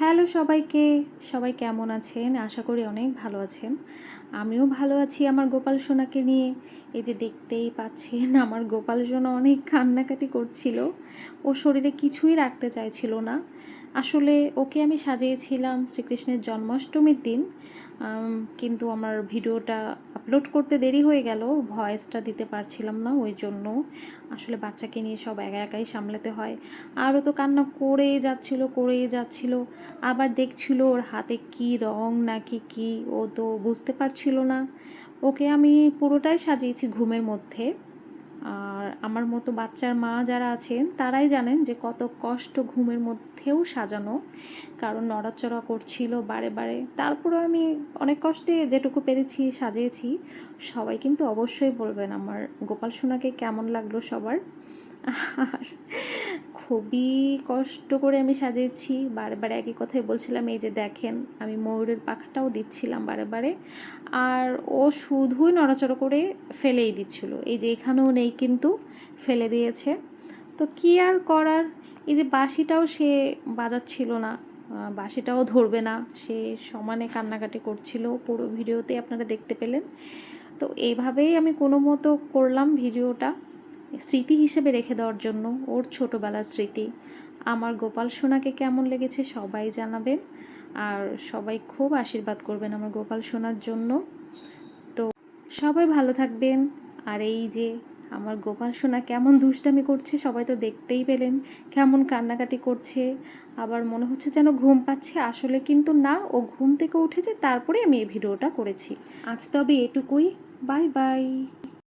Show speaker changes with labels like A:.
A: Hello সবাইকে, সবাই কেমন আছেন? আশা করি অনেক ভালো আছেন। আমিও ভালো আছি আমার গোপাল সোনাকে নিয়ে। এই যে দেখতেই পাচ্ছেন, আমার গোপাল সোনা অনেক কান্নাকাটি করছিল। ও শরীরে কিছুই রাখতে চাইছিল না। আসলে ওকে আমি সাজিয়েছিলাম শ্রীকৃষ্ণের জন্মাষ্টমীর দিন। কিন্তু আমার ভিডিওটা আপলোড করতে দেরি হয়ে গেল, ভয়েসটা দিতে পারছিলাম না ওই জন্য। আসলে বাচ্চাকে নিয়ে সব একা একাই সামলাতে হয়। আরও তো কান্না করেই যাচ্ছিল করেই যাচ্ছিল। আবার দেখছিল ওর হাতে কি রং নাকি কি, ও তো বুঝতে পারছিল না। ওকে আমি পুরোটাই সাজিয়েছি ঘুমের মধ্যে। আর আমার মতো বাচ্চার মা যারা আছেন, তারাই জানেন যে কত কষ্ট ঘুমের মধ্যেও সাজানো। কারণ নড়াচড়া করছিল বারে বারে। তারপরেও আমি অনেক কষ্টে যেটুকু পেরেছি সাজিয়েছি। সবাই কিন্তু অবশ্যই বলবেন, আমার গোপাল সোনাকে কেমন লাগল সবার? আর খুবই কষ্ট করে আমি সাজিয়েছি। বারে বারে একই কথাই বলছিলাম এই যে দেখেন আমি ময়ূরের পাখাটাও দিচ্ছিলাম বারে আর ও শুধুই নড়াচড়া করে ফেলেই দিচ্ছিল। এই যে এখানেও নেই কিন্তু ফেলে দিয়েছে। তো কি আর করার? এই যে বাঁশিটাও সে বাজাচ্ছিল না আহ, বাঁশিটাও ধরবে না। সে সমানে কান্নাকাটি করছিল। পুরো ভিডিওতে আপনারা দেখতে পেলেন। তো এইভাবেই আমি কোনো মতো করলাম ভিডিওটা। স্মৃতি হিসেবে রেখে দেওয়ার জন্য ওর ছোটোবেলার স্মৃতি। আমার গোপাল সোনাকে কেমন লেগেছে সবাই জানাবেন। আর সবাই খুব আশীর্বাদ করবেন আমার গোপাল সোনার জন্য। তো সবাই ভালো থাকবেন। আর এই যে আমার গোপাল সোনা কেমন দুষ্টামি করছে সবাই তো দেখতেই পেলেন, কেমন কান্নাকাটি করছে। আবার মনে হচ্ছে যেন ঘুম পাচ্ছে। আসলে কিন্তু না, ও ঘুম থেকে উঠেছে, তারপরে আমি এই ভিডিওটা করেছি। আজ তবে এটুকুই। Bye bye.